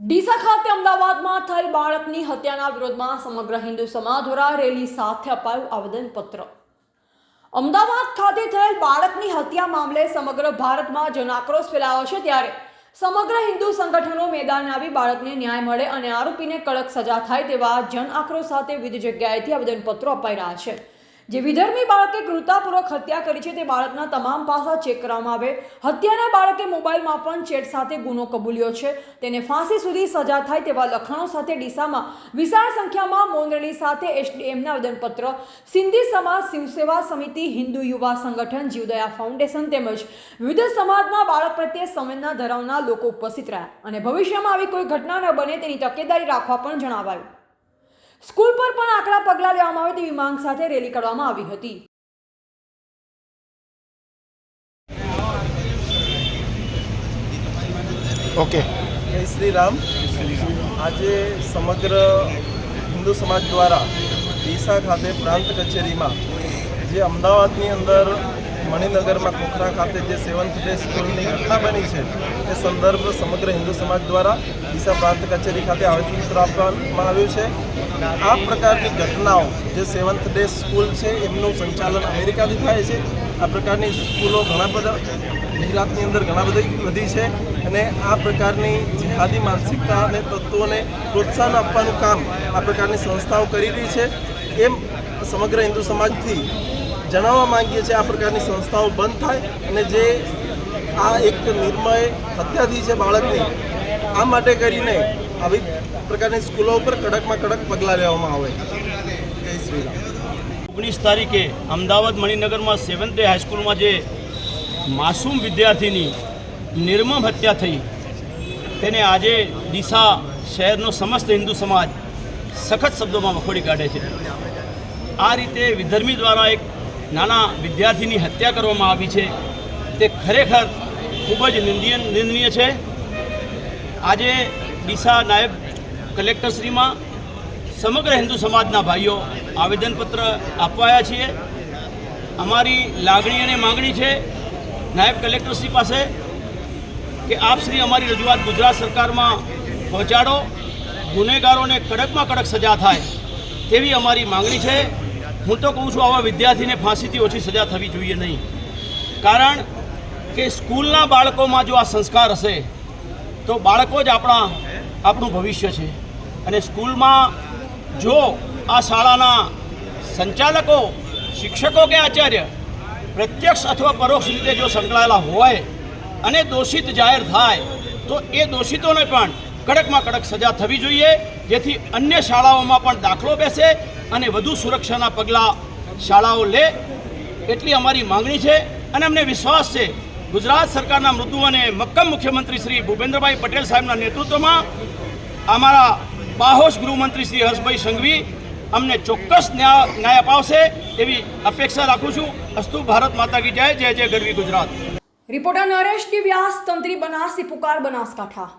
ડીસા ખાતે અમદાવાદમાં થયેલ બાળકની હત્યાના વિરોધમાં સમગ્ર હિન્દુ સમાજ દ્વારા રેલી સાથે અપાયું આવેદનપત્ર. અમદાવાદ ખાતે થયેલ બાળકની હત્યા મામલે સમગ્ર ભારતમાં જન આક્રોશ ફેલાયો છે ત્યારે સમગ્ર હિન્દુ સંગઠનો મેદાને આવી બાળકને ન્યાય મળે અને આરોપીને કડક સજા થાય તેવા જન આક્રોશ સાથે વિવિધ જગ્યાએથી આવેદનપત્રો અપાઈ રહ્યા છે. જે વિધર્મી બાળકે ક્રૂરતાપૂર્વક હત્યા કરી છે તે બાળકના તમામ પાસા ચેક કરવામાં આવે. હત્યાના બાળકે મોબાઈલમાં પણ ચેટ સાથે ગુનો કબૂલ્યો છે. તેને ફાંસી સુધી સજા થાય તેવા લખાણો સાથે ડીસામાં વિશાળ સંખ્યામાં મૌન સાથે એસડીએમના આવેદનપત્ર. સિંધી સમાજ શિવસેવા સમિતિ, હિન્દુ યુવા સંગઠન, જીવદયા ફાઉન્ડેશન તેમજ વિવિધ સમાજના બાળક પ્રત્યે સંવેદના ધરાવનાર લોકો ઉપસ્થિત રહ્યા. અને ભવિષ્યમાં આવી કોઈ ઘટના ન બને તેની તકેદારી રાખવા પણ જણાવાયું. સ્કૂલ પર પણ આકરા પગલાં લેવામાં આવે તેવી માંગ સાથે રેલી કાઢવામાં આવી હતી. ઓકે. જય શ્રી રામ આજે સમગ્ર હિન્દુ સમાજ દ્વારા ડીસા ખાતે પ્રાંત કચેરીમાં જે અમદાવાદની અંદર મણિનગરમાં ખોખરા ખાતે જે સેવન્થ ડે સ્કૂલની ઘટના બની છે એ સંદર્ભ સમગ્ર હિન્દુ સમાજ દ્વારા ડીસા પ્રાંત કચેરી ખાતે આવેદનપત્ર આપવામાં આવ્યું છે. આ પ્રકારની ઘટનાઓ જે સેવન્થ ડે સ્કૂલ છે, એમનું સંચાલન અમેરિકાથી થાય છે. આ પ્રકારની સ્કૂલો ઘણા બધા, ગુજરાતની અંદર ઘણા બધી વધી છે અને આ પ્રકારની જેહાદી માનસિકતા અને તત્વોને પ્રોત્સાહન આપવાનું કામ આ પ્રકારની સંસ્થાઓ કરી રહી છે. એમ સમગ્ર હિન્દુ સમાજથી જણાવવા માંગીએ છીએ આ પ્રકારની સંસ્થાઓ બંધ થાય અને જે આ એક નિર્મય હત્યા છે બાળકની, આ માટે કરીને આવી પ્રકારની સ્કૂલો ઉપર કડકમાં કડક પગલાં લેવામાં આવે. ઓગણીસ તારીખે અમદાવાદ મણિનગરમાં સેવન્થ ડે હાઈસ્કૂલમાં જે માસૂમ વિદ્યાર્થીની નિર્મમ હત્યા થઈ, તેને આજે ડીસા શહેરનો સમસ્ત હિન્દુ સમાજ સખત શબ્દોમાં વખોડી કાઢે છે. આ રીતે વિધર્મી દ્વારા એક નાના વિદ્યાર્થીની હત્યા કરવામાં આવી છે. તે ખરેખર ખૂબ જ નિંદનીય છે. આજે ડીસા નાયબ કલેક્ટરશ્રીમાં સમગ્ર હિન્દુ સમાજના ભાઈઓ આવેદનપત્ર આપવાયા છીએ. અમારી લાગણી અને માગણી છે નાયબ કલેક્ટરશ્રી પાસે કે આપ શ્રી અમારી રજૂઆત ગુજરાત સરકારમાં પહોંચાડો. ગુનેગારોને કડકમાં કડક સજા થાય તેવી અમારી માગણી છે. હું તો કહું છું આવા વિદ્યાર્થીને ફાંસીથી ઓછી સજા થવી જોઈએ નહીં. કારણ કે સ્કૂલના બાળકોમાં જો આ સંસ્કાર હશે, તો બાળકો જ આપણા આપણું ભવિષ્ય છે. અને સ્કૂલમાં જો આ શાળાના સંચાલકો, શિક્ષકો કે આચાર્ય પ્રત્યક્ષ અથવા પરોક્ષ રીતે જો સંકળાયેલા હોય અને દોષિત જાહેર થાય, તો એ દોષિતોને પણ કડકમાં કડક સજા થવી જોઈએ. જેથી અન્ય શાળાઓમાં પણ દાખલો બેસે અને વધુ સુરક્ષાના પગલાં શાળાઓ લે. એટલી અમારી માંગણી છે અને અમને વિશ્વાસ છે ગુજરાત સરકારના મૃદુ અને મક્કમ મુખ્યમંત્રી શ્રી ભૂપેન્દ્રભાઈ પટેલ સાહેબના નેતૃત્વમાં અમારા બાહોશ ગૃહમંત્રી શ્રી હર્ષભાઈ સંઘવી અમને ચોક્કસ ન્યાય ન્યાય અપાવશે એવી અપેક્ષા રાખું છું. અસ્તુ ભારત માતા કી જય જય જય ગરવી ગુજરાત. રિપોર્ટર નરેશ વ્યાસ તંત્રી બનાસી પુકાર બનાસકાંઠા.